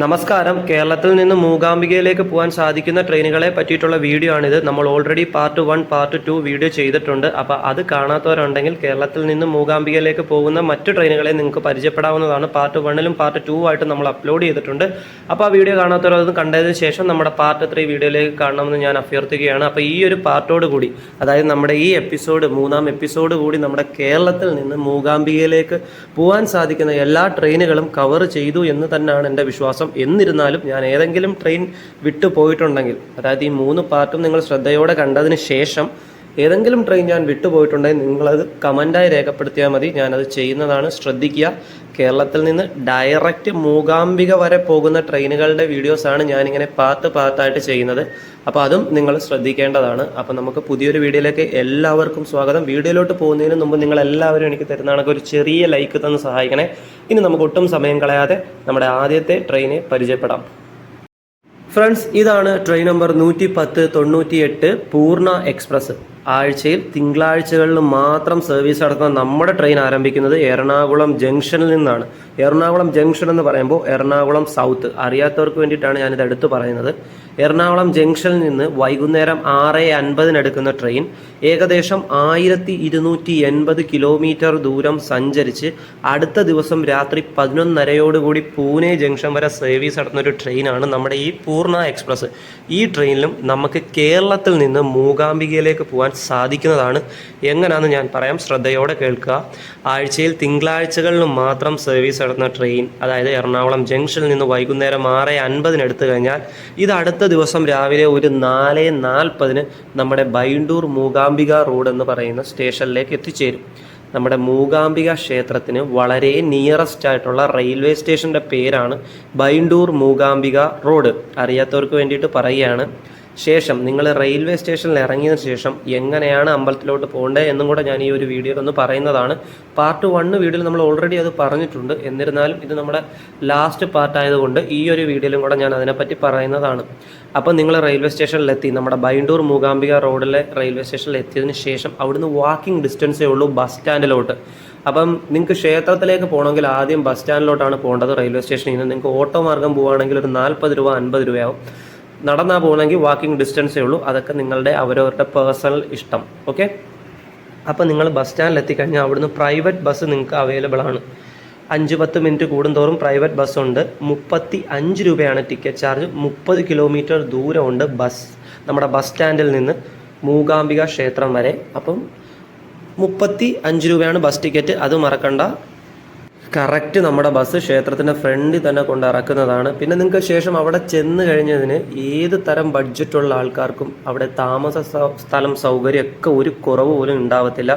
നമസ്കാരം. കേരളത്തിൽ നിന്ന് മൂകാംബികയിലേക്ക് പോകാൻ സാധിക്കുന്ന ട്രെയിനുകളെ പറ്റിയിട്ടുള്ള വീഡിയോ ആണിത്. നമ്മൾ already part one part two video ചെയ്തിട്ടുണ്ട്. അപ്പോൾ അത് കാണാത്തവരുണ്ടെങ്കിൽ കേരളത്തിൽ നിന്ന് മൂകാംബികയിലേക്ക് പോകുന്ന മറ്റു ട്രെയിനുകളെ നിങ്ങൾക്ക് പരിചയപ്പെടാവുന്നതാണ്. പാർട്ട് വണ്ണിലും പാർട്ട് ടു ആയിട്ട് നമ്മൾ അപ്ലോഡ് ചെയ്തിട്ടുണ്ട്. അപ്പോൾ ആ വീഡിയോ കാണാത്തവർ അത് കണ്ടതിന് ശേഷം നമ്മുടെ പാർട്ട് ത്രീ വീഡിയോയിലേക്ക് കാണണമെന്ന് ഞാൻ അഭ്യർത്ഥിക്കുകയാണ്. അപ്പോൾ ഈ ഒരു പാർട്ടോട് കൂടി അതായത് നമ്മുടെ ഈ എപ്പിസോഡ് മൂന്നാം എപ്പിസോഡ് കൂടി നമ്മുടെ കേരളത്തിൽ നിന്ന് മൂകാംബികയിലേക്ക് പോകാൻ സാധിക്കുന്ന എല്ലാ ട്രെയിനുകളും കവർ ചെയ്തു എന്ന് തന്നെയാണ് എന്റെ വിശ്വാസം. എന്നിരുന്നാലും ഞാൻ ഏതെങ്കിലും ട്രെയിൻ വിട്ടു പോയിട്ടുണ്ടെങ്കിൽ അതായത് ഈ മൂന്ന് പാർട്ടും നിങ്ങൾ ശ്രദ്ധയോടെ കണ്ടതിന് ശേഷം ഏതെങ്കിലും ട്രെയിൻ ഞാൻ വിട്ടുപോയിട്ടുണ്ടെങ്കിൽ നിങ്ങളത് കമന്റായി രേഖപ്പെടുത്തിയാൽ മതി. ഞാനത് ചെയ്യുന്നതാണ്. ശ്രദ്ധിക്കുക. കേരളത്തിൽ നിന്ന് ഡയറക്റ്റ് മൂകാംബിക വരെ പോകുന്ന ട്രെയിനുകളുടെ വീഡിയോസാണ് ഞാനിങ്ങനെ പാത്ത് പാത്തായിട്ട് ചെയ്യുന്നത്. അപ്പോൾ അതും നിങ്ങൾ ശ്രദ്ധിക്കേണ്ടതാണ്. അപ്പോൾ നമുക്ക് പുതിയൊരു വീഡിയോയിലേക്ക് എല്ലാവർക്കും സ്വാഗതം. വീഡിയോയിലോട്ട് പോകുന്നതിന് മുമ്പ് നിങ്ങൾ എല്ലാവരും എനിക്ക് തരുന്നതാണെങ്കിൽ ഒരു ചെറിയ ലൈക്ക് തന്ന് സഹായിക്കണേ. ഇനി നമുക്ക് ഒട്ടും സമയം കളയാതെ നമ്മുടെ ആദ്യത്തെ ട്രെയിനെ പരിചയപ്പെടാം. ഫ്രണ്ട്സ് ഇതാണ് ട്രെയിൻ നമ്പർ നൂറ്റി പത്ത് തൊണ്ണൂറ്റി എട്ട് പൂർണ എക്സ്പ്രസ്. ആഴ്ചയിൽ തിങ്കളാഴ്ചകളിൽ മാത്രം സർവീസ് നടത്തുന്ന നമ്മുടെ ട്രെയിൻ ആരംഭിക്കുന്നത് എറണാകുളം ജംഗ്ഷനിൽ നിന്നാണ്. എറണാകുളം ജംഗ്ഷൻ എന്ന് പറയുമ്പോൾ എറണാകുളം സൗത്ത് അറിയാത്തവർക്ക് വേണ്ടിയിട്ടാണ് ഞാനിത് എടുത്തു പറയുന്നത്. എറണാകുളം ജംഗ്ഷനിൽ നിന്ന് വൈകുന്നേരം ആറ് അൻപതിനെടുക്കുന്ന ട്രെയിൻ ഏകദേശം ആയിരത്തി ഇരുന്നൂറ്റി എൺപത് കിലോമീറ്റർ ദൂരം സഞ്ചരിച്ച് അടുത്ത ദിവസം രാത്രി പതിനൊന്നരയോടുകൂടി പൂനെ ജംഗ്ഷൻ വരെ സർവീസ് നടത്തുന്ന ഒരു ട്രെയിനാണ് നമ്മുടെ ഈ പൂർണ എക്സ്പ്രസ് ഈ ട്രെയിനിലും നമുക്ക് കേരളത്തിൽ നിന്ന് മൂകാംബികയിലേക്ക് പോകാൻ സാധിക്കുന്നതാണ്. എങ്ങനെയാണെന്ന് ഞാൻ പറയാം. ശ്രദ്ധയോടെ കേൾക്കുക. ആഴ്ചയിൽ തിങ്കളാഴ്ചകളിലും മാത്രം സർവീസ് നടത്തുന്ന ട്രെയിൻ അതായത് എറണാകുളം ജംഗ്ഷനിൽ നിന്ന് വൈകുന്നേരം ആറ് അൻപതിന് എടുത്തു കഴിഞ്ഞാൽ ഇത് അടുത്ത ദിവസം രാവിലെ ഒരു നാല് നാൽപ്പതിന് നമ്മുടെ ബൈണ്ടൂർ മൂകാംബിക റോഡ് എന്ന് പറയുന്ന സ്റ്റേഷനിലേക്ക് എത്തിച്ചേരും. നമ്മുടെ മൂകാംബിക ക്ഷേത്രത്തിന് വളരെ നിയറസ്റ്റ് ആയിട്ടുള്ള റെയിൽവേ സ്റ്റേഷന്റെ പേരാണ് ബൈണ്ടൂർ മൂകാംബിക റോഡ് അറിയാത്തവർക്ക് വേണ്ടിയിട്ട് പറയുകയാണ്. ശേഷം നിങ്ങൾ റെയിൽവേ സ്റ്റേഷനിൽ ഇറങ്ങിയതിന് ശേഷം എങ്ങനെയാണ് അമ്പലത്തിലോട്ട് പോകേണ്ടത് എന്നും കൂടെ ഞാൻ ഈ ഒരു വീഡിയോയിൽ ഒന്ന് പറയുന്നതാണ്. പാർട്ട് വണ്ണ് വീഡിയോയിൽ നമ്മൾ ഓൾറെഡി അത് പറഞ്ഞിട്ടുണ്ട്. എന്നിരുന്നാലും ഇത് നമ്മുടെ ലാസ്റ്റ് പാർട്ട് ആയതുകൊണ്ട് ഈ ഒരു വീഡിയോയിലും കൂടെ ഞാൻ അതിനെപ്പറ്റി പറയുന്നതാണ്. അപ്പോൾ നിങ്ങൾ റെയിൽവേ സ്റ്റേഷനിലെത്തി നമ്മുടെ ബൈണ്ടൂർ മൂകാംബിക റോഡിലെ റെയിൽവേ സ്റ്റേഷനിൽ എത്തിയതിന് ശേഷം അവിടുന്ന് വാക്കിംഗ് ഡിസ്റ്റൻസേ ഉള്ളൂ ബസ് സ്റ്റാൻഡിലോട്ട് അപ്പം നിങ്ങൾക്ക് ക്ഷേത്രത്തിലേക്ക് പോകണമെങ്കിൽ ആദ്യം ബസ് സ്റ്റാൻഡിലോട്ടാണ് പോകേണ്ടത് റെയിൽവേ സ്റ്റേഷനിൽ നിന്ന്. നിങ്ങൾക്ക് ഓട്ടോ മാർഗം പോവുകയാണെങ്കിൽ ഒരു നാൽപ്പത് രൂപ അൻപത് രൂപയാവും. നടന്നാൽ പോകണമെങ്കിൽ വാക്കിംഗ് ഡിസ്റ്റൻസേ ഉള്ളൂ അതൊക്കെ നിങ്ങളുടെ അവരവരുടെ പേഴ്സണൽ ഇഷ്ടം. ഓക്കെ അപ്പോൾ നിങ്ങൾ ബസ് സ്റ്റാൻഡിൽ എത്തിക്കഴിഞ്ഞാൽ അവിടുന്ന് പ്രൈവറ്റ് ബസ് നിങ്ങൾക്ക് അവൈലബിൾ ആണ്. അഞ്ച് പത്ത് മിനിറ്റ് കൂടുന്തോറും പ്രൈവറ്റ് ബസ്സുണ്ട് മുപ്പത്തി അഞ്ച് രൂപയാണ് ടിക്കറ്റ് ചാർജ് മുപ്പത് കിലോമീറ്റർ ദൂരമുണ്ട് ബസ് നമ്മുടെ ബസ് സ്റ്റാൻഡിൽ നിന്ന് മൂകാംബിക ക്ഷേത്രം വരെ. അപ്പം മുപ്പത്തി അഞ്ച് രൂപയാണ് ബസ് ടിക്കറ്റ് അത് മറക്കണ്ട. കറക്റ്റ് നമ്മുടെ ബസ് ക്ഷേത്രത്തിന്റെ ഫ്രണ്ടിൽ തന്നെ കൊണ്ട് ഇറക്കുന്നതാണ്. പിന്നെ നിങ്ങൾക്ക് ശേഷം അവിടെ ചെന്ന് കഴിഞ്ഞതിന് ഏത് തരം ബഡ്ജറ്റുള്ള ആൾക്കാർക്കും അവിടെ താമസ സ്ഥലം സൗകര്യമൊക്കെ ഒരു കുറവ് പോലും ഉണ്ടാവത്തില്ല.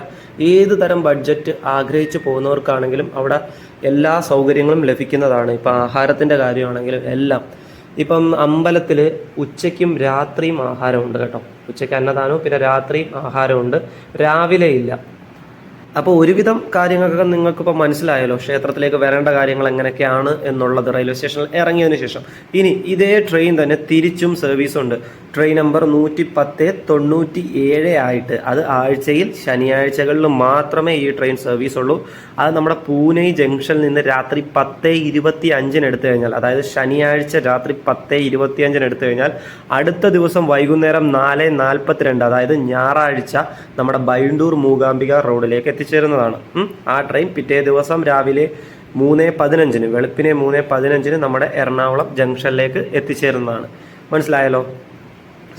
ഏത് തരം ബഡ്ജറ്റ് ആഗ്രഹിച്ചു പോകുന്നവർക്കാണെങ്കിലും അവിടെ എല്ലാ സൗകര്യങ്ങളും ലഭിക്കുന്നതാണ്. ഇപ്പം ആഹാരത്തിന്റെ കാര്യമാണെങ്കിലും എല്ലാം. ഇപ്പം അമ്പലത്തിൽ ഉച്ചയ്ക്കും രാത്രിയും ആഹാരമുണ്ട് കേട്ടോ. ഉച്ചയ്ക്ക് അന്നദാനവും പിന്നെ രാത്രിയും ആഹാരമുണ്ട് രാവിലെ ഇല്ല. അപ്പോൾ ഒരുവിധം കാര്യങ്ങളൊക്കെ നിങ്ങൾക്ക് നിങ്ങൾക്കിപ്പോൾ മനസ്സിലായല്ലോ ക്ഷേത്രത്തിലേക്ക് വരേണ്ട കാര്യങ്ങൾ എങ്ങനെയൊക്കെയാണ് എന്നുള്ളത് റെയിൽവേ സ്റ്റേഷനിൽ ഇറങ്ങിയതിന് ശേഷം. ഇനി ഇതേ ട്രെയിൻ തന്നെ തിരിച്ചും സർവീസ് ഉണ്ട്. ട്രെയിൻ നമ്പർ നൂറ്റി പത്ത് തൊണ്ണൂറ്റി ഏഴ് ആയിട്ട് അത് ആഴ്ചയിൽ ശനിയാഴ്ചകളിൽ മാത്രമേ ഈ ട്രെയിൻ സർവീസ് ഉള്ളൂ. അത് നമ്മുടെ പൂനെ ജംഗ്ഷനിൽ നിന്ന് രാത്രി പത്ത് ഇരുപത്തി അഞ്ചിന് എടുത്തു കഴിഞ്ഞാൽ അതായത് ശനിയാഴ്ച രാത്രി പത്ത് ഇരുപത്തി അഞ്ചിന് എടുത്തു കഴിഞ്ഞാൽ അടുത്ത ദിവസം വൈകുന്നേരം നാല് നാൽപ്പത്തിരണ്ട് അതായത് ഞായറാഴ്ച നമ്മുടെ ബൈണ്ടൂർ മൂകാംബിക റോഡിലേക്ക് എത്തിച്ചേരുന്നതാണ്. ആ ട്രെയിൻ പിറ്റേ ദിവസം രാവിലെ മൂന്ന് പതിനഞ്ചിന് വെളുപ്പിനെ മൂന്ന് പതിനഞ്ചിന് നമ്മുടെ എറണാകുളം ജംഗ്ഷനിലേക്ക് എത്തിച്ചേരുന്നതാണ്. മനസ്സിലായല്ലോ?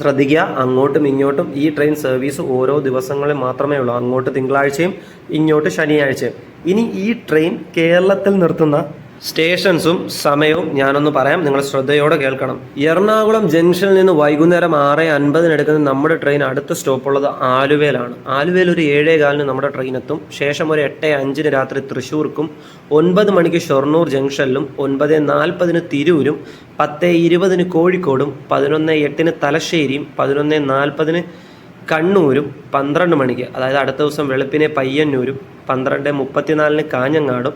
ശ്രദ്ധിക്കുക അങ്ങോട്ടും ഇങ്ങോട്ടും ഈ ട്രെയിൻ സർവീസ് ഓരോ ദിവസങ്ങളിൽ മാത്രമേ ഉള്ളൂ. അങ്ങോട്ട് തിങ്കളാഴ്ചയും ഇങ്ങോട്ട് ശനിയാഴ്ചയും. ഇനി ഈ ട്രെയിൻ കേരളത്തിൽ നിർത്തുന്ന സ്റ്റേഷൻസും സമയവും ഞാനൊന്ന് പറയാം. നിങ്ങൾ ശ്രദ്ധയോടെ കേൾക്കണം. എറണാകുളം ജംഗ്ഷനിൽ നിന്ന് വൈകുന്നേരം ആറ് അൻപതിന് എടുക്കുന്ന നമ്മുടെ ട്രെയിൻ അടുത്ത സ്റ്റോപ്പുള്ളത് ആലുവയിലാണ്. ആലുവയിൽ ഒരു ഏഴേ കാലിന് നമ്മുടെ ട്രെയിൻ എത്തും ശേഷം ഒരു എട്ട് അഞ്ചിന് രാത്രി തൃശ്ശൂർക്കും ഒൻപത് മണിക്ക് ഷൊർണൂർ ജംഗ്ഷനിലും ഒൻപത് നാൽപ്പതിന് തിരൂരും പത്ത് ഇരുപതിന് കോഴിക്കോടും പതിനൊന്ന് എട്ടിന് തലശ്ശേരിയും പതിനൊന്ന് നാൽപ്പതിന് കണ്ണൂരും പന്ത്രണ്ട് മണിക്ക് അതായത് അടുത്ത ദിവസം വെളുപ്പിനെ പയ്യന്നൂരും പന്ത്രണ്ട് മുപ്പത്തിനാലിന് കാഞ്ഞങ്ങാടും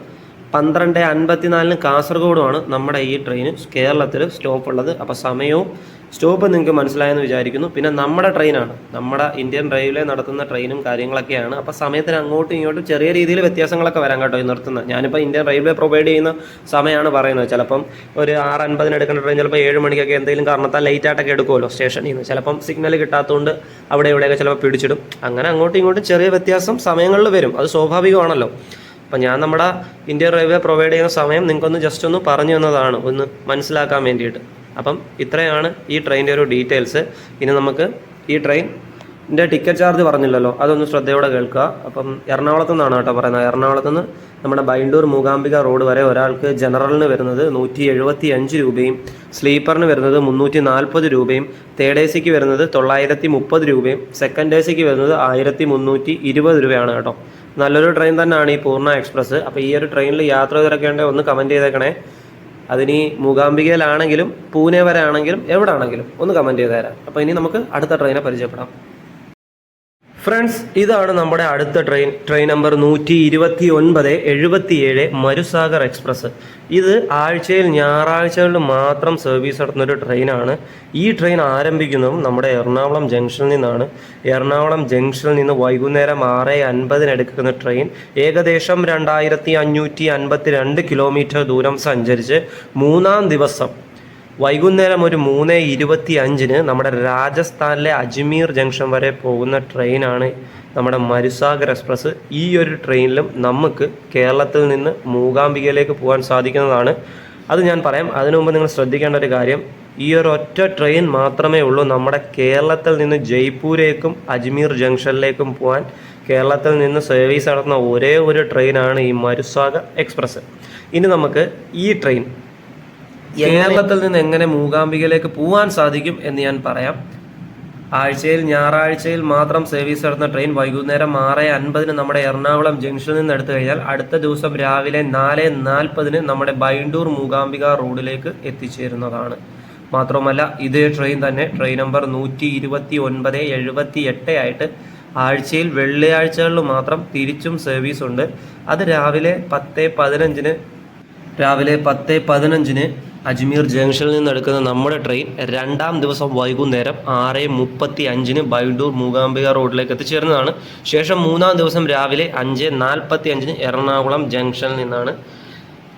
പന്ത്രണ്ട് അൻപത്തിനാലിന് കാസർഗോഡുമാണ് നമ്മുടെ ഈ ട്രെയിൻ കേരളത്തിൽ സ്റ്റോപ്പ് ഉള്ളത്. അപ്പോൾ സമയവും സ്റ്റോപ്പ് നിങ്ങൾക്ക് മനസ്സിലായെന്ന് വിചാരിക്കുന്നു. പിന്നെ നമ്മുടെ ട്രെയിനാണ് നമ്മുടെ ഇന്ത്യൻ റെയിൽവേ നടത്തുന്ന ട്രെയിനും കാര്യങ്ങളൊക്കെയാണ്. അപ്പോൾ സമയത്തിന് അങ്ങോട്ടും ഇങ്ങോട്ടും ചെറിയ രീതിയിൽ വ്യത്യാസങ്ങളൊക്കെ വരാൻ കേട്ടോ ഈ നിർത്തുന്നത് ഞാനിപ്പോൾ ഇന്ത്യൻ റെയിൽവേ പ്രൊവൈഡ് ചെയ്യുന്ന സമയമാണ് പറയുന്നത്. ചിലപ്പം ഒരു ആറ് അൻപതിന് എടുക്കേണ്ട ട്രെയിൻ ചിലപ്പോൾ ഏഴ് മണിക്കൊക്കെ എന്തെങ്കിലും കാരണത്താൽ ലേറ്റ് ആയിട്ടൊക്കെ എടുക്കുമല്ലോ സ്റ്റേഷനിൽ നിന്ന് ചിലപ്പം സിഗ്നൽ കിട്ടാത്തതുകൊണ്ട് അവിടെ ഇവിടെയൊക്കെ ചിലപ്പോൾ പിടിച്ചിടും. അങ്ങനെ അങ്ങോട്ടും ഇങ്ങോട്ടും ചെറിയ വ്യത്യാസം സമയങ്ങളിൽ വരും. അത് സ്വാഭാവികമാണല്ലോ. അപ്പം ഞാൻ നമ്മുടെ ഇന്ത്യൻ റെയിൽവേ പ്രൊവൈഡ് ചെയ്യുന്ന സമയം നിങ്ങൾക്കൊന്ന് ജസ്റ്റ് ഒന്ന് പറഞ്ഞു തന്നതാണ്. ഒന്ന് മനസ്സിലാക്കാൻ വേണ്ടിയിട്ട്. അപ്പം ഇത്രയാണ് ഈ ട്രെയിനിന്റെ ഒരു ഡീറ്റെയിൽസ് ഇനി നമുക്ക് ഈ ട്രെയിൻ ട്രെയിനിന്റെ ടിക്കറ്റ് ചാർജ് പറഞ്ഞില്ലല്ലോ. അതൊന്ന് ശ്രദ്ധയോടെ കേൾക്കുക. അപ്പം എറണാകുളത്തു നിന്നാണ് കേട്ടോ പറയുന്നത്. എറണാകുളത്തു നിന്ന് നമ്മുടെ ബൈണ്ടൂർ മൂകാംബിക റോഡ് വരെ ഒരാൾക്ക് ജനറലിന് വരുന്നത് നൂറ്റി എഴുപത്തി അഞ്ച് രൂപയും സ്ലീപ്പറിന് വരുന്നത് മുന്നൂറ്റി നാൽപ്പത് രൂപയും തേർഡ് എ സിക്ക് വരുന്നത് തൊള്ളായിരത്തി മുപ്പത് രൂപയും സെക്കൻഡ് എ സിക്ക് വരുന്നത് ആയിരത്തി മുന്നൂറ്റി ഇരുപത് രൂപയാണ് കേട്ടോ. നല്ലൊരു ട്രെയിൻ തന്നെയാണ് ഈ പൂർണ എക്സ്പ്രസ് അപ്പോൾ ഈ ഒരു ട്രെയിനിൽ യാത്ര തിരക്കേണ്ടത് ഒന്ന് കമന്റ് ചെയ്തേക്കണേ. അതിനി മൂകാംബികയിലാണെങ്കിലും പൂനെ വരെ ആണെങ്കിലും എവിടെ ആണെങ്കിലും ഒന്ന് കമന്റ് ചെയ്ത് തരാം അപ്പോൾ ഇനി നമുക്ക് അടുത്ത ട്രെയിനെ പരിചയപ്പെടാം. ഫ്രണ്ട്സ് ഇതാണ് നമ്മുടെ അടുത്ത ട്രെയിൻ ട്രെയിൻ നമ്പർ നൂറ്റി ഇരുപത്തി ഒൻപത് എഴുപത്തിയേഴ് മരുസാഗർ എക്സ്പ്രസ്. ഇത് ആഴ്ചയിൽ ഞായറാഴ്ചകളിൽ മാത്രം സർവീസ് നടത്തുന്ന ഒരു ട്രെയിനാണ് ഈ ട്രെയിൻ ആരംഭിക്കുന്നതും നമ്മുടെ എറണാകുളം ജംഗ്ഷനിൽ നിന്നാണ്. എറണാകുളം ജംഗ്ഷനിൽ നിന്ന് വൈകുന്നേരം ആറ് അൻപതിന് എടുക്കുന്ന ട്രെയിൻ ഏകദേശം രണ്ടായിരത്തി അഞ്ഞൂറ്റി അൻപത്തി രണ്ട് കിലോമീറ്റർ ദൂരം സഞ്ചരിച്ച് മൂന്നാം ദിവസം വൈകുന്നേരം ഒരു മൂന്ന് ഇരുപത്തി അഞ്ചിന് നമ്മുടെ രാജസ്ഥാനിലെ അജ്മീർ ജംഗ്ഷൻ വരെ പോകുന്ന ട്രെയിനാണ് നമ്മുടെ മരുസാഗർ എക്സ്പ്രസ്. ഈ ഒരു ട്രെയിനിലും നമുക്ക് കേരളത്തിൽ നിന്ന് മൂകാംബികയിലേക്ക് പോകാൻ സാധിക്കുന്നതാണ്. അത് ഞാൻ പറയാം അതിനു മുമ്പ് നിങ്ങൾ ശ്രദ്ധിക്കേണ്ട ഒരു കാര്യം ഈ ഒരു ഒറ്റ ട്രെയിൻ മാത്രമേ ഉള്ളൂ നമ്മുടെ കേരളത്തിൽ നിന്ന് ജയ്പൂരേക്കും അജ്മീർ ജംഗ്ഷനിലേക്കും പോകാൻ കേരളത്തിൽ നിന്ന് സർവീസ് നടത്തുന്ന ഒരേ ഒരു ട്രെയിനാണ് ഈ മരുസാഗർ എക്സ്പ്രസ്. ഇനി നമുക്ക് ഈ ട്രെയിൻ കേരളത്തിൽ നിന്ന് എങ്ങനെ മൂകാംബികയിലേക്ക് പോകാൻ സാധിക്കും എന്ന് ഞാൻ പറയാം. ആഴ്ചയിൽ ഞായറാഴ്ചയിൽ മാത്രം സർവീസ് നടത്തുന്ന ട്രെയിൻ വൈകുന്നേരം ആറ് അൻപതിന് നമ്മുടെ എറണാകുളം ജംഗ്ഷനിൽ നിന്ന് എടുത്തു കഴിഞ്ഞാൽ അടുത്ത ദിവസം രാവിലെ നാല് നാൽപ്പതിന് നമ്മുടെ ബൈണ്ടൂർ മൂകാംബിക റോഡിലേക്ക് എത്തിച്ചേരുന്നതാണ്. മാത്രമല്ല ഇതേ ട്രെയിൻ തന്നെ ട്രെയിൻ നമ്പർ നൂറ്റി ഇരുപത്തി ഒൻപത് എഴുപത്തി എട്ട് ആയിട്ട് ആഴ്ചയിൽ വെള്ളിയാഴ്ചകളിൽ മാത്രം തിരിച്ചും സർവീസ് ഉണ്ട്. അത് രാവിലെ പത്ത് പതിനഞ്ചിന് രാവിലെ പത്ത് പതിനഞ്ചിന് അജ്മീർ ജംഗ്ഷനിൽ നിന്ന് എടുക്കുന്ന നമ്മുടെ ട്രെയിൻ രണ്ടാം ദിവസം വൈകുന്നേരം ആറ് മുപ്പത്തി അഞ്ചിന് ബൈഡൂർ മൂകാംബിക റോഡിലേക്ക് എത്തിച്ചേരുന്നതാണ്. ശേഷം മൂന്നാം ദിവസം രാവിലെ അഞ്ച് നാൽപ്പത്തി അഞ്ചിന് എറണാകുളം ജംഗ്ഷനിൽ നിന്നാണ്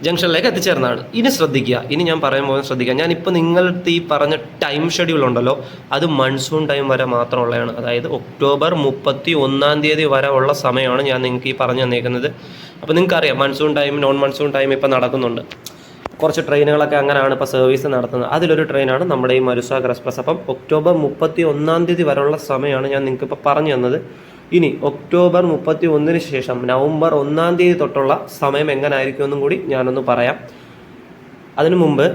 ജംഗ്ഷനിലേക്ക് എത്തിച്ചേർന്നതാണ്. ഇനി ശ്രദ്ധിക്കുക. ഇനി ഞാൻ പറയാൻ പോകുന്നത് ശ്രദ്ധിക്കുക. ഞാനിപ്പോൾ നിങ്ങൾക്ക് ഈ പറഞ്ഞ ടൈം ഷെഡ്യൂൾ ഉണ്ടല്ലോ അത് മൺസൂൺ ടൈം വരെ മാത്രമുള്ളതാണ്. അതായത് ഒക്ടോബർ മുപ്പത്തി ഒന്നാം തീയതി വരെ ഉള്ള സമയമാണ് ഞാൻ നിങ്ങൾക്ക് ഈ പറഞ്ഞു തന്നേക്കുന്നത്. അപ്പോൾ നിങ്ങൾക്കറിയാം monsoon time non monsoon time ഇപ്പോൾ നടക്കുന്നുണ്ട്. കുറച്ച് ട്രെയിനുകളൊക്കെ അങ്ങനെയാണ് ഇപ്പോൾ സർവീസ് നടത്തുന്നത്. അതിലൊരു ട്രെയിനാണ് നമ്മുടെ ഈ മരുസാഗർ എക്സ്പ്രസ് അപ്പം ഒക്ടോബർ മുപ്പത്തി ഒന്നാം തീയതി വരെയുള്ള സമയമാണ് ഞാൻ നിങ്ങൾക്ക് ഇപ്പോൾ പറഞ്ഞു തന്നത്. ഇനി ഒക്ടോബർ മുപ്പത്തി ഒന്നിന് ശേഷം നവംബർ ഒന്നാം തീയതി തൊട്ടുള്ള സമയം എങ്ങനായിരിക്കും എന്നും കൂടി ഞാനൊന്ന് പറയാം. അതിനു മുമ്പ്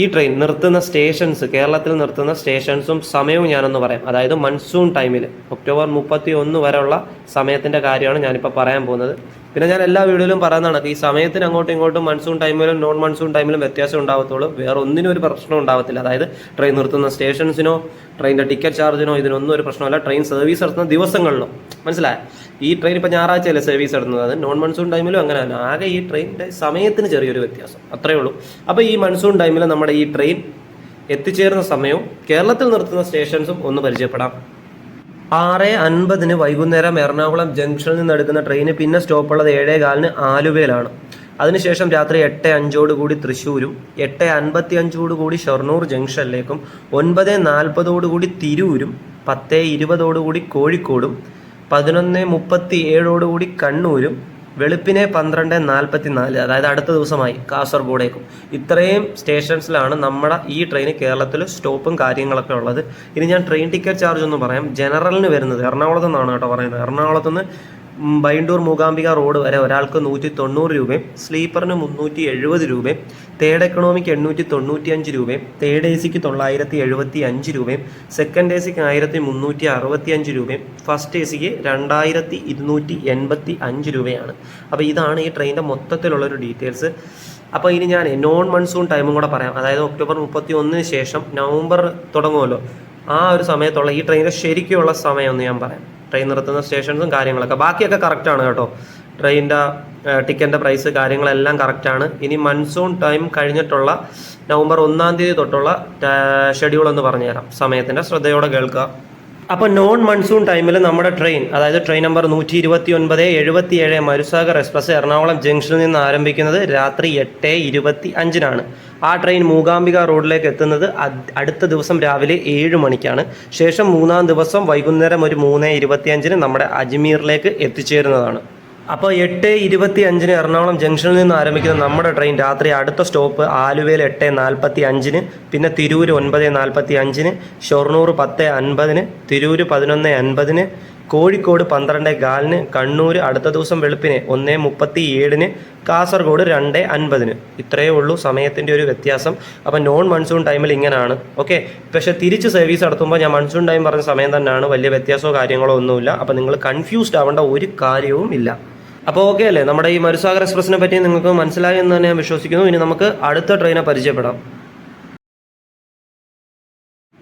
ഈ ട്രെയിൻ നിർത്തുന്ന സ്റ്റേഷൻസ് കേരളത്തിൽ നിർത്തുന്ന സ്റ്റേഷൻസും സമയവും ഞാനൊന്ന് പറയാം. അതായത് മൺസൂൺ ടൈമിൽ ഒക്ടോബർ മുപ്പത്തി ഒന്ന് വരെയുള്ള സമയത്തിന്റെ കാര്യമാണ് ഞാനിപ്പോൾ പറയാൻ പോകുന്നത്. പിന്നെ ഞാൻ എല്ലാ വീഡിയോയിലും പറയുന്നതാണ് ഈ സമയത്തിന് അങ്ങോട്ടും ഇങ്ങോട്ടും മൺസൂൺ ടൈമിലും നോൺ മൺസൂൺ ടൈമിലും വ്യത്യാസം ഉണ്ടാകത്തുള്ളൂ വേറെ ഒന്നിനും ഒരു പ്രശ്നം ഉണ്ടാവത്തില്ല. അതായത് ട്രെയിൻ നിർത്തുന്ന സ്റ്റേഷൻസിനോ ട്രെയിനിന്റെ ടിക്കറ്റ് ചാർജിനോ ഇതിനൊന്നും ഒരു പ്രശ്നമല്ല ട്രെയിൻ സർവീസ് നടത്തുന്ന ദിവസങ്ങളിലോ. മനസ്സിലായ? ഈ ട്രെയിൻ ഇപ്പോൾ ഞായറാഴ്ചയല്ലേ സർവീസ് നടത്തുന്നത്? നോൺ മൺസൂൺ ടൈമിലും അങ്ങനെ തന്നെ. ആകെ ഈ ട്രെയിനിന്റെ സമയത്തിന് ചെറിയൊരു വ്യത്യാസം. അത്രയേ ഉള്ളൂ. അപ്പോൾ ഈ മൺസൂൺ ടൈമിൽ നമ്മുടെ ഈ ട്രെയിൻ എത്തിച്ചേരുന്ന സമയവും കേരളത്തിൽ നിർത്തുന്ന സ്റ്റേഷൻസും ഒന്ന് പരിചയപ്പെടാം. ആറ് അൻപതിന് വൈകുന്നേരം എറണാകുളം ജംഗ്ഷനിൽ നിന്ന് എടുക്കുന്ന ട്രെയിന് പിന്നെ സ്റ്റോപ്പുള്ളത് ഏഴേ കാലിന് ആലുവയിലാണ്. അതിനുശേഷം രാത്രി എട്ട് അഞ്ചോട് കൂടി തൃശ്ശൂരും എട്ട് അൻപത്തി അഞ്ചോട് കൂടി ഷൊർണൂർ ജംഗ്ഷനിലേക്കും ഒൻപത് നാൽപ്പതോടുകൂടി തിരൂരും പത്ത് ഇരുപതോടുകൂടി കോഴിക്കോടും പതിനൊന്ന് മുപ്പത്തി ഏഴോടുകൂടി കണ്ണൂരും വെളുപ്പിനെ പന്ത്രണ്ട് നാൽപ്പത്തി നാല് അതായത് അടുത്ത ദിവസമായി കാസർഗോഡേക്കും. ഇത്രയും സ്റ്റേഷൻസിലാണ് നമ്മുടെ ഈ ട്രെയിൻ കേരളത്തിൽ സ്റ്റോപ്പും കാര്യങ്ങളൊക്കെ ഉള്ളത്. ഇനി ഞാൻ ട്രെയിൻ ടിക്കറ്റ് ചാർജ് ഒന്ന് പറയാം. ജനറലിന് വരുന്നത് എറണാകുളത്ത് നിന്നാണ് കേട്ടോ പറയുന്നത്. എറണാകുളത്ത് നിന്ന് ബൈണ്ടൂർ മൂകാംബിക റോഡ് വരെ ഒരാൾക്ക് നൂറ്റി തൊണ്ണൂറ് രൂപയും സ്ലീപ്പറിന് മുന്നൂറ്റി എഴുപത് രൂപയും തേർഡ് എക്കണോമിക്ക് എണ്ണൂറ്റി തൊണ്ണൂറ്റി അഞ്ച് രൂപയും തേർഡ് എ സിക്ക് തൊള്ളായിരത്തി എഴുപത്തി അഞ്ച് രൂപയും സെക്കൻഡ് എ സിക്ക് ആയിരത്തി മുന്നൂറ്റി അറുപത്തി അഞ്ച് രൂപയും ഫസ്റ്റ് എ സിക്ക് രണ്ടായിരത്തി ഇരുന്നൂറ്റി എൺപത്തി അഞ്ച് രൂപയാണ്. അപ്പോൾ ഇതാണ് ഈ ട്രെയിനിന്റെ മൊത്തത്തിലുള്ളൊരു ഡീറ്റെയിൽസ്. അപ്പോൾ ഇനി ഞാൻ നോൺ മൺസൂൺ ടൈമും കൂടെ പറയാം. അതായത് ഒക്ടോബർ മുപ്പത്തി ഒന്നിന് ശേഷം നവംബർ തുടങ്ങുമല്ലോ. ആ ഒരു സമയത്തുള്ള ഈ ട്രെയിനിന്റെ ശരിക്കുള്ള സമയം ഒന്ന് ഞാൻ പറയാം. ട്രെയിൻ നിർത്തുന്ന സ്റ്റേഷൻസും കാര്യങ്ങളൊക്കെ. ബാക്കിയൊക്കെ കറക്റ്റാണ് കേട്ടോ. ട്രെയിനിന്റെ ടിക്കറ്റിന്റെ പ്രൈസ് കാര്യങ്ങളെല്ലാം കറക്റ്റാണ് ഇനി മൺസൂൺ ടൈം കഴിഞ്ഞിട്ടുള്ള നവംബർ ഒന്നാം തീയതി തൊട്ടുള്ള ഷെഡ്യൂൾ എന്ന് പറഞ്ഞുതരാം. സമയത്തിന്റെ ശ്രദ്ധയോടെ കേൾക്കുക. അപ്പോൾ നോൺ മൺസൂൺ ടൈമിൽ നമ്മുടെ ട്രെയിൻ അതായത് ട്രെയിൻ നമ്പർ നൂറ്റി ഇരുപത്തി ഒൻപത് എഴുപത്തി ഏഴ് മരുസാഗർ എക്സ്പ്രസ് എറണാകുളം ജംഗ്ഷനിൽ നിന്ന് ആരംഭിക്കുന്നത് രാത്രി എട്ട് ഇരുപത്തി അഞ്ചിനാണ് ആ ട്രെയിൻ മൂകാംബിക റോഡിലേക്ക് എത്തുന്നത് അടുത്ത ദിവസം രാവിലെ ഏഴ് മണിക്കാണ്. ശേഷം മൂന്നാം ദിവസം വൈകുന്നേരം ഒരു മൂന്ന് ഇരുപത്തി അഞ്ചിന് നമ്മുടെ അജ്മീറിലേക്ക് എത്തിച്ചേരുന്നതാണ്. അപ്പോൾ എട്ട് ഇരുപത്തി അഞ്ചിന് എറണാകുളം ജംഗ്ഷനിൽ നിന്ന് ആരംഭിക്കുന്ന നമ്മുടെ ട്രെയിൻ രാത്രി അടുത്ത സ്റ്റോപ്പ് ആലുവയിൽ എട്ട് നാൽപ്പത്തി അഞ്ചിന് പിന്നെ തിരൂർ ഒൻപത് നാൽപ്പത്തി അഞ്ചിന് ഷൊർണൂർ പത്ത് അൻപതിന് തിരൂർ പതിനൊന്ന് അൻപതിന് കോഴിക്കോട് പന്ത്രണ്ട് കാലിന് കണ്ണൂർ അടുത്ത ദിവസം വെളുപ്പിന് ഒന്ന് മുപ്പത്തി ഏഴിന് കാസർഗോഡ് രണ്ട് അൻപതിന്. ഇത്രയേ ഉള്ളൂ സമയത്തിന്റെ ഒരു വ്യത്യാസം. അപ്പം നോൺ മൺസൂൺ ടൈമിൽ ഇങ്ങനെയാണ് ഓക്കെ? പക്ഷേ തിരിച്ച് സർവീസ് നടത്തുമ്പോൾ ഞാൻ മൺസൂൺ ടൈം പറഞ്ഞ സമയം തന്നെയാണ്. വലിയ വ്യത്യാസമോ കാര്യങ്ങളോ ഒന്നുമില്ല. അപ്പം നിങ്ങൾ കൺഫ്യൂസ്ഡ് ആവേണ്ട ഒരു കാര്യവും ഇല്ല. അപ്പോൾ ഓക്കെ അല്ലേ? നമ്മുടെ ഈ മരുസാഗർ എക്സ്പ്രസിനെ പറ്റി നിങ്ങൾക്ക് മനസ്സിലായി എന്ന് തന്നെ ഞാൻ വിശ്വസിക്കുന്നു. ഇനി നമുക്ക് അടുത്ത ട്രെയിനെ പരിചയപ്പെടാം.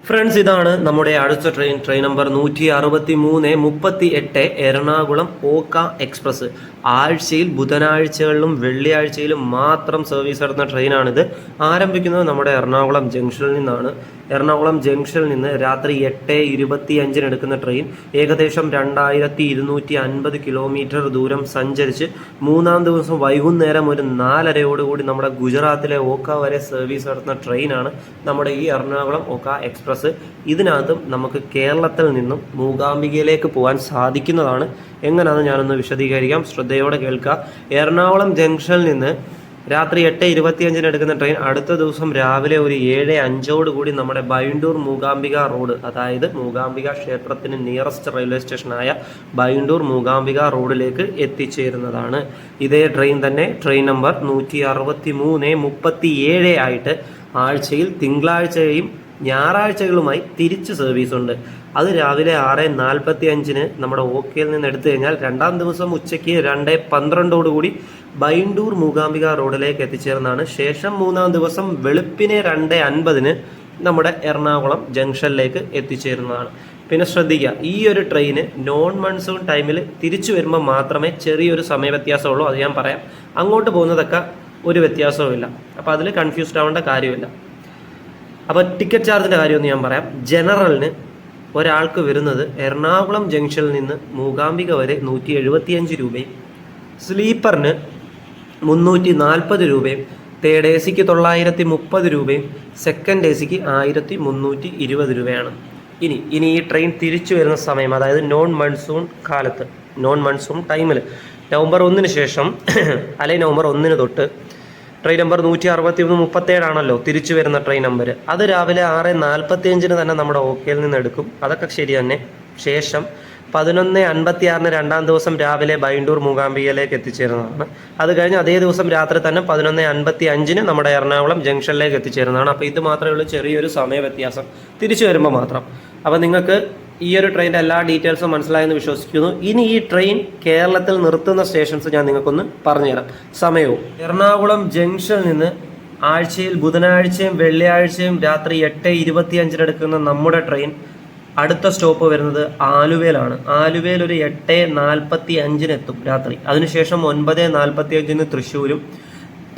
ഫ്രണ്ട്സ് ഇതാണ് നമ്മുടെ അടുത്ത ട്രെയിൻ ട്രെയിൻ നമ്പർ നൂറ്റി അറുപത്തി മൂന്ന് മുപ്പത്തി എട്ട് എറണാകുളം ഓക്ക എക്സ്പ്രസ്. ആഴ്ചയിൽ ബുധനാഴ്ചകളിലും വെള്ളിയാഴ്ചയിലും മാത്രം സർവീസ് നടത്തുന്ന ട്രെയിനാണിത്. ആരംഭിക്കുന്നത് നമ്മുടെ എറണാകുളം ജംഗ്ഷനിൽ നിന്നാണ്. എറണാകുളം ജംഗ്ഷനിൽ നിന്ന് രാത്രി എട്ട് ഇരുപത്തി അഞ്ചിന് എടുക്കുന്ന ട്രെയിൻ ഏകദേശം രണ്ടായിരത്തി ഇരുന്നൂറ്റി അൻപത് കിലോമീറ്റർ ദൂരം സഞ്ചരിച്ച് മൂന്നാം ദിവസം വൈകുന്നേരം ഒരു നാലരയോടുകൂടി നമ്മുടെ ഗുജറാത്തിലെ ഓക്ക വരെ സർവീസ് നടത്തുന്ന ട്രെയിനാണ് നമ്മുടെ ഈ എറണാകുളം ഓക്ക എക്സ്പ്രസ്. ഇതിനകത്തും നമുക്ക് കേരളത്തിൽ നിന്നും മൂകാംബികയിലേക്ക് പോകാൻ സാധിക്കുന്നതാണ്. എങ്ങനെയാണെന്ന് ഞാനൊന്ന് വിശദീകരിക്കാം. ശ്രദ്ധയോടെ കേൾക്കുക. എറണാകുളം ജംഗ്ഷനിൽ നിന്ന് രാത്രി എട്ട് ഇരുപത്തിയഞ്ചിന് എടുക്കുന്ന ട്രെയിൻ അടുത്ത ദിവസം രാവിലെ ഒരു ഏഴ് അഞ്ചോട് കൂടി നമ്മുടെ ബൈണ്ടൂർ മൂകാംബിക റോഡ് അതായത് മൂകാംബിക ക്ഷേത്രത്തിന് നിയറസ്റ്റ് റെയിൽവേ സ്റ്റേഷനായ ബൈണ്ടൂർ മൂകാംബിക റോഡിലേക്ക് എത്തിച്ചേരുന്നതാണ്. ഇതേ ട്രെയിൻ തന്നെ ട്രെയിൻ നമ്പർ നൂറ്റി അറുപത്തി മൂന്ന് മുപ്പത്തി ഏഴ് ആയിട്ട് ആഴ്ചയിൽ തിങ്കളാഴ്ചയും ഞായറാഴ്ചകളുമായി തിരിച്ച് സർവീസ് ഉണ്ട്. അത് രാവിലെ ആറ് നാൽപ്പത്തി അഞ്ചിന് നമ്മുടെ ഓക്കയിൽ നിന്ന് എടുത്തു കഴിഞ്ഞാൽ രണ്ടാം ദിവസം ഉച്ചയ്ക്ക് രണ്ട് പന്ത്രണ്ടോടുകൂടി ബൈണ്ടൂർ മൂകാംബിക റോഡിലേക്ക് എത്തിച്ചേർന്നാണ്. ശേഷം മൂന്നാം ദിവസം വെളുപ്പിനെ രണ്ട് അൻപതിന് നമ്മുടെ എറണാകുളം ജംഗ്ഷനിലേക്ക് എത്തിച്ചേരുന്നതാണ്. പിന്നെ ശ്രദ്ധിക്കുക ഈ ഒരു ട്രെയിന് നോൺ മൺസൂൺ ടൈമിൽ തിരിച്ചു വരുമ്പോൾ മാത്രമേ ചെറിയൊരു സമയ വ്യത്യാസമുള്ളൂ. അത് ഞാൻ പറയാം. അങ്ങോട്ട് പോകുന്നതൊക്കെ ഒരു വ്യത്യാസവും ഇല്ല അപ്പോൾ അതിൽ കൺഫ്യൂസ്ഡ് ആവേണ്ട കാര്യമില്ല. അപ്പോൾ ടിക്കറ്റ് ചാർജിന്റെ കാര്യമൊന്ന് ഞാൻ പറയാം. ജനറലിന് ഒരാൾക്ക് വരുന്നത് എറണാകുളം ജംഗ്ഷനിൽ നിന്ന് മൂകാംബിക വരെ നൂറ്റി എഴുപത്തിയഞ്ച് രൂപയും സ്ലീപ്പറിന് മുന്നൂറ്റി നാൽപ്പത് രൂപയും തേർഡ് എ സിക്ക് തൊള്ളായിരത്തി മുപ്പത് രൂപയും സെക്കൻഡ് എ സിക്ക് ആയിരത്തി മുന്നൂറ്റി ഇരുപത് രൂപയാണ്. ഇനി ഇനി ഈ ട്രെയിൻ തിരിച്ചു വരുന്ന സമയം അതായത് നോൺ മൺസൂൺ കാലത്ത് നോൺ മൺസൂൺ ടൈമിൽ നവംബർ ഒന്നിന് ശേഷം അല്ലെങ്കിൽ നവംബർ ഒന്നിന് തൊട്ട് ട്രെയിൻ നമ്പർ നൂറ്റി അറുപത്തി മൂന്ന് മുപ്പത്തേഴാണല്ലോ തിരിച്ചു വരുന്ന ട്രെയിൻ നമ്പർ അത് രാവിലെ ആറ് നാൽപ്പത്തി അഞ്ചിന് തന്നെ നമ്മുടെ ഓക്കെയിൽ നിന്ന് എടുക്കും. അതൊക്കെ ശരി തന്നെ. ശേഷം പതിനൊന്ന് അൻപത്തി ആറിന് രണ്ടാം ദിവസം രാവിലെ ബൈണ്ടൂർ മൂകാംബികയിലേക്ക് എത്തിച്ചേരുന്നതാണ്. അത് കഴിഞ്ഞ് അതേ ദിവസം രാത്രി തന്നെ പതിനൊന്ന് അൻപത്തി അഞ്ചിന് നമ്മുടെ എറണാകുളം ജംഗ്ഷനിലേക്ക് എത്തിച്ചേരുന്നതാണ്. അപ്പോൾ ഇത് മാത്രമേ ഉള്ളൂ ചെറിയൊരു സമയ വ്യത്യാസം തിരിച്ചു വരുമ്പോൾ മാത്രം. അപ്പോൾ നിങ്ങൾക്ക് ഈ ഒരു ട്രെയിന്റെ എല്ലാ ഡീറ്റെയിൽസും മനസ്സിലായെന്ന് വിശ്വസിക്കുന്നു. ഇനി ഈ ട്രെയിൻ കേരളത്തിൽ നിർത്തുന്ന സ്റ്റേഷൻസ് ഞാൻ നിങ്ങൾക്കൊന്ന് പറഞ്ഞുതരാം. സമയവും. എറണാകുളം ജംഗ്ഷനിൽ നിന്ന് ആഴ്ചയിൽ ബുധനാഴ്ചയും വെള്ളിയാഴ്ചയും രാത്രി എട്ട് ഇരുപത്തി എടുക്കുന്ന നമ്മുടെ ട്രെയിൻ അടുത്ത സ്റ്റോപ്പ് വരുന്നത് ആലുവയിലാണ്. ആലുവയിൽ ഒരു എട്ട് നാൽപ്പത്തി അഞ്ചിനെത്തും രാത്രി. അതിനുശേഷം ഒൻപത് നാൽപ്പത്തി അഞ്ചിന് തൃശ്ശൂരും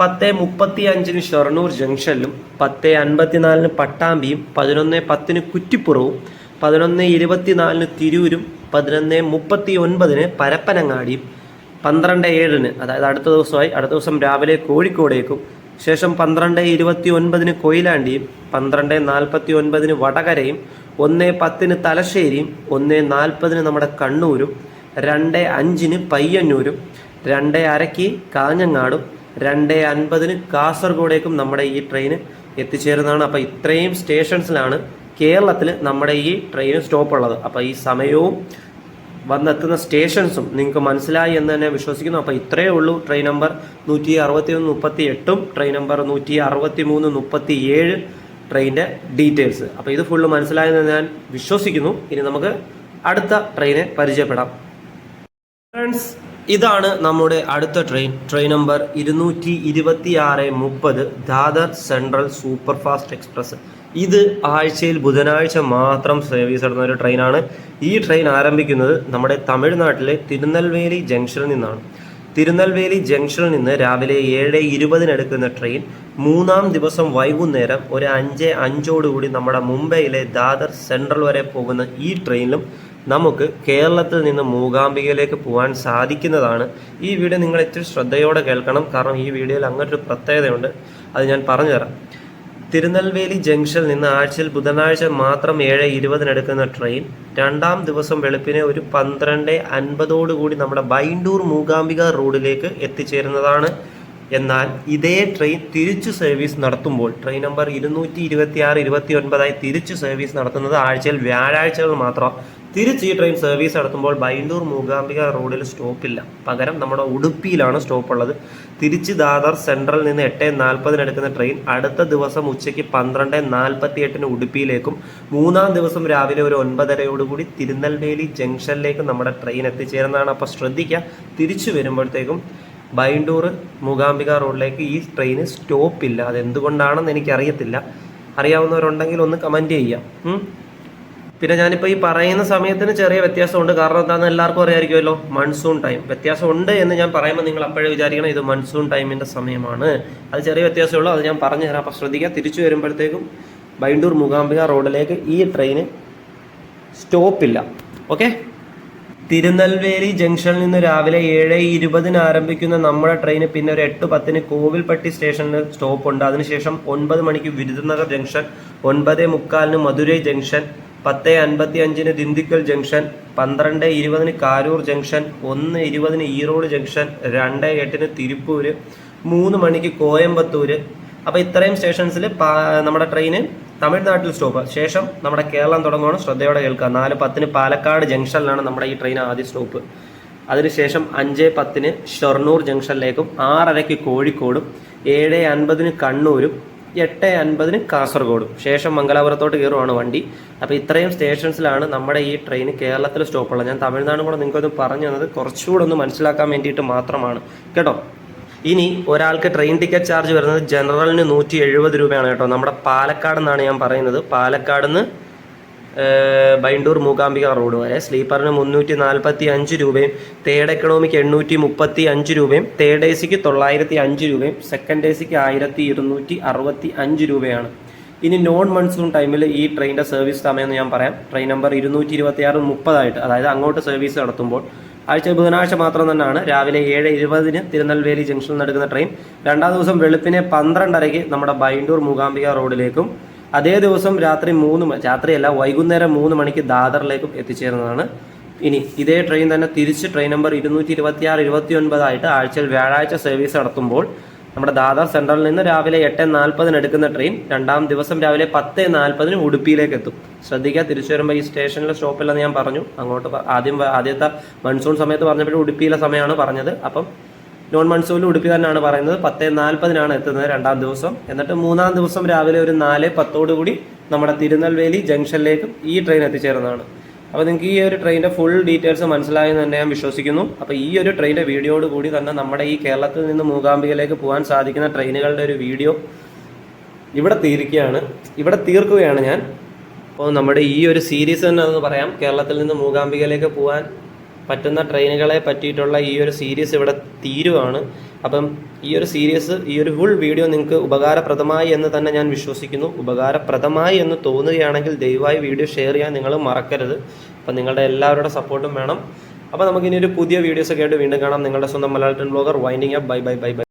പത്ത് മുപ്പത്തി അഞ്ചിന് ഷൊർണൂർ ജംഗ്ഷനിലും പത്ത് അൻപത്തിനാലിന് പട്ടാമ്പിയും പതിനൊന്ന് പത്തിന് കുറ്റിപ്പുറവും പതിനൊന്ന് ഇരുപത്തിനാലിന് തിരൂരും പതിനൊന്ന് മുപ്പത്തി ഒൻപതിന് പരപ്പനങ്ങാടിയും പന്ത്രണ്ട് ഏഴിന് അതായത് അടുത്ത ദിവസമായി അടുത്ത ദിവസം രാവിലെ കോഴിക്കോടേക്കും ശേഷം പന്ത്രണ്ട് ഇരുപത്തി ഒൻപതിന് കൊയിലാണ്ടിയും പന്ത്രണ്ട് നാൽപ്പത്തി ഒൻപതിന് വടകരയും ഒന്ന് പത്തിന് തലശ്ശേരിയും ഒന്ന് നാൽപ്പതിന് നമ്മുടെ കണ്ണൂരും രണ്ട് അഞ്ചിന് പയ്യന്നൂരും രണ്ട് അരയ്ക്ക് കാഞ്ഞങ്ങാടും രണ്ട് അൻപതിന് കാസർഗോഡേക്കും നമ്മുടെ ഈ ട്രെയിൻ എത്തിച്ചേരുന്നതാണ്. അപ്പോൾ ഇത്രയും സ്റ്റേഷൻസിലാണ് കേരളത്തിൽ നമ്മുടെ ഈ ട്രെയിൻ സ്റ്റോപ്പ് ഉള്ളത്. അപ്പോൾ ഈ സമയവും വന്നെത്തുന്ന സ്റ്റേഷൻസും നിങ്ങൾക്ക് മനസ്സിലായി എന്ന് തന്നെ വിശ്വസിക്കുന്നു. അപ്പോൾ ഇത്രയേ ഉള്ളൂ ട്രെയിൻ നമ്പർ നൂറ്റി അറുപത്തി ഒന്ന് മുപ്പത്തി എട്ടും ട്രെയിൻ നമ്പർ നൂറ്റി അറുപത്തി മൂന്ന് മുപ്പത്തി ഏഴ് ട്രെയിനിന്റെ ഡീറ്റെയിൽസ് അപ്പോൾ ഇത് ഫുള്ള് മനസ്സിലായെന്ന് ഞാൻ വിശ്വസിക്കുന്നു. ഇനി നമുക്ക് അടുത്ത ട്രെയിനെ പരിചയപ്പെടാം. ഫ്രണ്ട്സ് ഇതാണ് നമ്മുടെ അടുത്ത ട്രെയിൻ ട്രെയിൻ നമ്പർ ഇരുന്നൂറ്റി ഇരുപത്തി ആറ് മുപ്പത് Dadar central super fast express. ഇത് ആഴ്ചയിൽ ബുധനാഴ്ച മാത്രം സർവീസ് നടന്ന ഒരു ട്രെയിനാണ് ഈ ട്രെയിൻ ആരംഭിക്കുന്നത് നമ്മുടെ തമിഴ്നാട്ടിലെ തിരുനെൽവേലി ജംഗ്ഷനിൽ നിന്നാണ്. തിരുനെൽവേലി ജംഗ്ഷനിൽ നിന്ന് രാവിലെ ഏഴ് ഇരുപതിനെടുക്കുന്ന ട്രെയിൻ മൂന്നാം ദിവസം വൈകുന്നേരം ഒരു അഞ്ച് അഞ്ചോടുകൂടി നമ്മുടെ മുംബൈയിലെ ദാദർ സെൻട്രൽ വരെ പോകുന്ന ഈ ട്രെയിനിലും നമുക്ക് കേരളത്തിൽ നിന്ന് മൂകാംബികയിലേക്ക് പോകാൻ സാധിക്കുന്നതാണ്. ഈ വീഡിയോ നിങ്ങൾ ഇത്തിരി ശ്രദ്ധയോടെ കേൾക്കണം. കാരണം ഈ വീഡിയോയിൽ അങ്ങനൊരു പ്രത്യേകതയുണ്ട്. അത് ഞാൻ പറഞ്ഞുതരാം. തിരുനെൽവേലി ജംഗ്ഷനിൽ നിന്ന് ആഴ്ചയിൽ ബുധനാഴ്ച മാത്രം ഏഴ് ഇരുപതിനെടുക്കുന്ന ട്രെയിൻ രണ്ടാം ദിവസം വെളുപ്പിനെ ഒരു പന്ത്രണ്ട് അൻപതോടുകൂടി നമ്മുടെ ബൈണ്ടൂർ മൂകാംബിക റോഡിലേക്ക് എത്തിച്ചേരുന്നതാണ്. എന്നാൽ ഇതേ ട്രെയിൻ തിരിച്ചു സർവീസ് നടത്തുമ്പോൾ ട്രെയിൻ നമ്പർ ഇരുന്നൂറ്റി ഇരുപത്തി ആറ് ഇരുപത്തി ഒൻപതായി തിരിച്ചു സർവീസ് നടത്തുന്നത് ആഴ്ചയിൽ വ്യാഴാഴ്ചകൾ മാത്രം തിരിച്ച് ഈ ട്രെയിൻ സർവീസ് നടത്തുമ്പോൾ ബൈന്നൂർ മൂകാംബിക റോഡിൽ സ്റ്റോപ്പില്ല പകരം നമ്മുടെ ഉടുപ്പിയിലാണ് സ്റ്റോപ്പ് ഉള്ളത്. തിരിച്ച് ദാദർ സെൻട്രൽ നിന്ന് എട്ട് നാൽപ്പതിന് എടുക്കുന്ന ട്രെയിൻ അടുത്ത ദിവസം ഉച്ചയ്ക്ക് പന്ത്രണ്ട് നാൽപ്പത്തി എട്ടിന് ഉടുപ്പിയിലേക്കും മൂന്നാം ദിവസം രാവിലെ ഒരു ഒൻപതരയോടുകൂടി തിരുനെൽവേലി ജംഗ്ഷനിലേക്കും നമ്മുടെ ട്രെയിൻ എത്തിച്ചേരുന്നതാണ്. അപ്പോൾ ശ്രദ്ധിക്കുക തിരിച്ചു വരുമ്പോഴത്തേക്കും ബൈൻഡൂർ മൂകാംബിക റോഡിലേക്ക് ഈ ട്രെയിന് സ്റ്റോപ്പില്ല അതെന്തുകൊണ്ടാണെന്ന് എനിക്കറിയത്തില്ല. അറിയാവുന്നവരുണ്ടെങ്കിൽ ഒന്ന് കമന്റ് ചെയ്യാം ഉം. പിന്നെ ഞാനിപ്പോൾ ഈ പറയുന്ന സമയത്തിന് ചെറിയ വ്യത്യാസമുണ്ട്. കാരണം എന്താണെന്ന് എല്ലാവർക്കും അറിയാമായിരിക്കുമല്ലോ മൺസൂൺ ടൈം വ്യത്യാസമുണ്ട് എന്ന് ഞാൻ പറയുമ്പോൾ നിങ്ങൾ അപ്പോഴേ വിചാരിക്കണം ഇത് മൺസൂൺ ടൈമിന്റെ സമയമാണ്. അത് ചെറിയ വ്യത്യാസമുള്ളൂ അത് ഞാൻ പറഞ്ഞു തരാം അപ്പോൾ ശ്രദ്ധിക്കുക. തിരിച്ചു വരുമ്പോഴത്തേക്കും ബൈണ്ടൂർ മൂകാംബിക റോഡിലേക്ക് ഈ ട്രെയിന് സ്റ്റോപ്പില്ല ഓക്കെ തിരുനെൽവേലി ജംഗ്ഷനിൽ നിന്ന് രാവിലെ ഏഴ് ഇരുപതിന് ആരംഭിക്കുന്ന നമ്മുടെ ട്രെയിന് പിന്നെ ഒരു എട്ട് പത്തിന് കോവിൽപ്പട്ടി സ്റ്റേഷനിൽ സ്റ്റോപ്പ് ഉണ്ട്. അതിനുശേഷം ഒൻപത് മണിക്ക് വിരുദനഗർ ജംഗ്ഷൻ ഒൻപത് മുക്കാലിന് മധുരൈ ജംഗ്ഷൻ പത്ത് അൻപത്തി അഞ്ചിന് ദിന്തിക്കൽ ജംഗ്ഷൻ പന്ത്രണ്ട് ഇരുപതിന് കാരൂർ ജംഗ്ഷൻ ഒന്ന് ഇരുപതിന് ഈറോഡ് ജംഗ്ഷൻ രണ്ട് എട്ടിന് തിരുപ്പൂര് മൂന്ന് മണിക്ക് കോയമ്പത്തൂര്. അപ്പോൾ ഇത്രയും സ്റ്റേഷൻസിൽ നമ്മുടെ ട്രെയിന് തമിഴ്നാട്ടിൽ സ്റ്റോപ്പ്. ശേഷം നമ്മുടെ കേരളം തുടങ്ങുവാണ്. ശ്രദ്ധയോടെ കേൾക്കുക. നാല് പത്തിന് പാലക്കാട് ജംഗ്ഷനിലാണ് നമ്മുടെ ഈ ട്രെയിൻ ആദ്യ സ്റ്റോപ്പ്. അതിനുശേഷം അഞ്ച് പത്തിന് ഷൊർണൂർ ജംഗ്ഷനിലേക്കും ആറരയ്ക്ക് കോഴിക്കോടും ഏഴ് അൻപതിന് കണ്ണൂരും എട്ട് അൻപതിന് കാസർഗോഡും. ശേഷം മംഗലാപുരത്തോട്ട് കയറുവാണ് വണ്ടി. അപ്പോൾ ഇത്രയും സ്റ്റേഷൻസിലാണ് നമ്മുടെ ഈ ട്രെയിൻ കേരളത്തിൽ സ്റ്റോപ്പുള്ളത്. ഞാൻ തമിഴ്നാടും കൂടെ നിങ്ങൾക്കൊന്ന് പറഞ്ഞു തന്നത് കുറച്ചുകൂടെ ഒന്ന് മനസ്സിലാക്കാൻ വേണ്ടിയിട്ട് മാത്രമാണ്. കേട്ടോ? ഇനി ഒരാൾക്ക് ട്രെയിൻ ടിക്കറ്റ് ചാർജ് വരുന്നത് ജനറലിന് നൂറ്റി എഴുപത് രൂപയാണ് കേട്ടോ. നമ്മുടെ പാലക്കാട് നിന്നാണ് ഞാൻ പറയുന്നത്. പാലക്കാട് നിന്ന് ബൈണ്ടൂർ മൂകാംബിക റോഡ് വരെ. സ്ലീപ്പറിന് മുന്നൂറ്റി നാൽപ്പത്തി അഞ്ച് രൂപയും തേർഡ് എക്കണോമിക്ക് എണ്ണൂറ്റി മുപ്പത്തി അഞ്ച് രൂപയും തേർഡ് എ സിക്ക് തൊള്ളായിരത്തി അഞ്ച് രൂപയും സെക്കൻഡ് എ സിക്ക് ആയിരത്തി ഇരുന്നൂറ്റി അറുപത്തി അഞ്ച് രൂപയാണ്. ഇനി നോൺ മൺസൂൺ ടൈമിൽ ഈ ട്രെയിനിന്റെ സർവീസ് സമയം എന്ന് ഞാൻ പറയാം. ട്രെയിൻ നമ്പർ ഇരുന്നൂറ്റി ഇരുപത്തി ആറ് മുപ്പതായിട്ട് അതായത് അങ്ങോട്ട് സർവീസ് നടത്തുമ്പോൾ ആഴ്ച ബുധനാഴ്ച മാത്രം തന്നെയാണ് രാവിലെ ഏഴ് ഇരുപതിന് തിരുനെൽവേലി ജംഗ്ഷനിൽ നടക്കുന്ന ട്രെയിൻ. രണ്ടാം ദിവസം വെളുപ്പിനെ പന്ത്രണ്ടരയ്ക്ക് നമ്മുടെ ബൈണ്ടൂർ മൂകാംബിക റോഡിലേക്കും അതേ ദിവസം രാത്രി മൂന്ന് രാത്രിയല്ല വൈകുന്നേരം മൂന്ന് മണിക്ക് ദാദറിലേക്കും എത്തിച്ചേരുന്നതാണ് ഇനി ഇതേ ട്രെയിൻ തന്നെ തിരിച്ച് ട്രെയിൻ നമ്പർ ഇരുന്നൂറ്റി ഇരുപത്തി ആറ് ഇരുപത്തി ഒൻപതായിട്ട് ആഴ്ചയിൽ വ്യാഴാഴ്ച സർവീസ് നടത്തുമ്പോൾ നമ്മുടെ ദാദർ സെൻട്രലിൽ നിന്ന് രാവിലെ എട്ട് നാൽപ്പതിന് എടുക്കുന്ന ട്രെയിൻ രണ്ടാം ദിവസം രാവിലെ പത്ത് നാൽപ്പതിന് ഉടുപ്പിയിലേക്ക് എത്തും. ശ്രദ്ധിക്കുക തിരിച്ചു വരുമ്പോൾ ഈ സ്റ്റേഷനിലെ സ്റ്റോപ്പില്ലെന്ന് ഞാൻ പറഞ്ഞു. അങ്ങോട്ട് ആദ്യം ആദ്യത്തെ മൺസൂൺ സമയത്ത് പറഞ്ഞപ്പോഴും ഉടുപ്പിയിലെ സമയമാണ് പറഞ്ഞത്. അപ്പം നോൺ മൺസൂണിൽ ഉടുപ്പി തന്നെയാണ് പറയുന്നത്. പത്ത് നാൽപ്പതിനാണ് എത്തുന്നത് രണ്ടാം ദിവസം. എന്നിട്ട് മൂന്നാം ദിവസം രാവിലെ ഒരു നാല് പത്തോടുകൂടി നമ്മുടെ തിരുനെൽവേലി ജംഗ്ഷനിലേക്കും ഈ ട്രെയിൻ എത്തിച്ചേരുന്നതാണ് അപ്പോൾ നിങ്ങൾക്ക് ഈ ഒരു ട്രെയിനിന്റെ ഫുൾ ഡീറ്റെയിൽസ് മനസ്സിലായെന്ന് തന്നെ ഞാൻ വിശ്വസിക്കുന്നു. അപ്പോൾ ഈ ഒരു ട്രെയിനിന്റെ വീഡിയോയോട് കൂടി തന്നെ നമ്മുടെ ഈ കേരളത്തിൽ നിന്ന് മൂകാംബികയിലേക്ക് പോകാൻ സാധിക്കുന്ന ട്രെയിനുകളുടെ ഒരു വീഡിയോ ഇവിടെ തീർക്കുകയാണ് ഇവിടെ തീർക്കുകയാണ് ഞാൻ. അപ്പോൾ നമ്മുടെ ഈ ഒരു സീരീസ് തന്നെ എന്ന് പറയാം. കേരളത്തിൽ നിന്ന് മൂകാംബികയിലേക്ക് പോകാൻ പറ്റുന്ന ട്രെയിനുകളെ പറ്റിയിട്ടുള്ള ഈ ഒരു സീരീസ് ഇവിടെ തീരുവാണ്. അപ്പം ഈ ഒരു സീരീസ് ഈ ഒരു ഫുൾ വീഡിയോ നിങ്ങൾക്ക് ഉപകാരപ്രദമായി എന്ന് തന്നെ ഞാൻ വിശ്വസിക്കുന്നു. ഉപകാരപ്രദമായി എന്ന് തോന്നുകയാണെങ്കിൽ ദയവായി വീഡിയോ ഷെയർ ചെയ്യാൻ നിങ്ങൾ മറക്കരുത്. അപ്പം നിങ്ങളുടെ എല്ലാവരുടെ സപ്പോർട്ടും വേണം. അപ്പോൾ നമുക്കിനി ഒരു പുതിയ വീഡിയോസൊക്കെ ആയിട്ട് വീണ്ടും കാണാം. നിങ്ങളുടെ സ്വന്തം Malayalam blogger winding up bye bye bye bye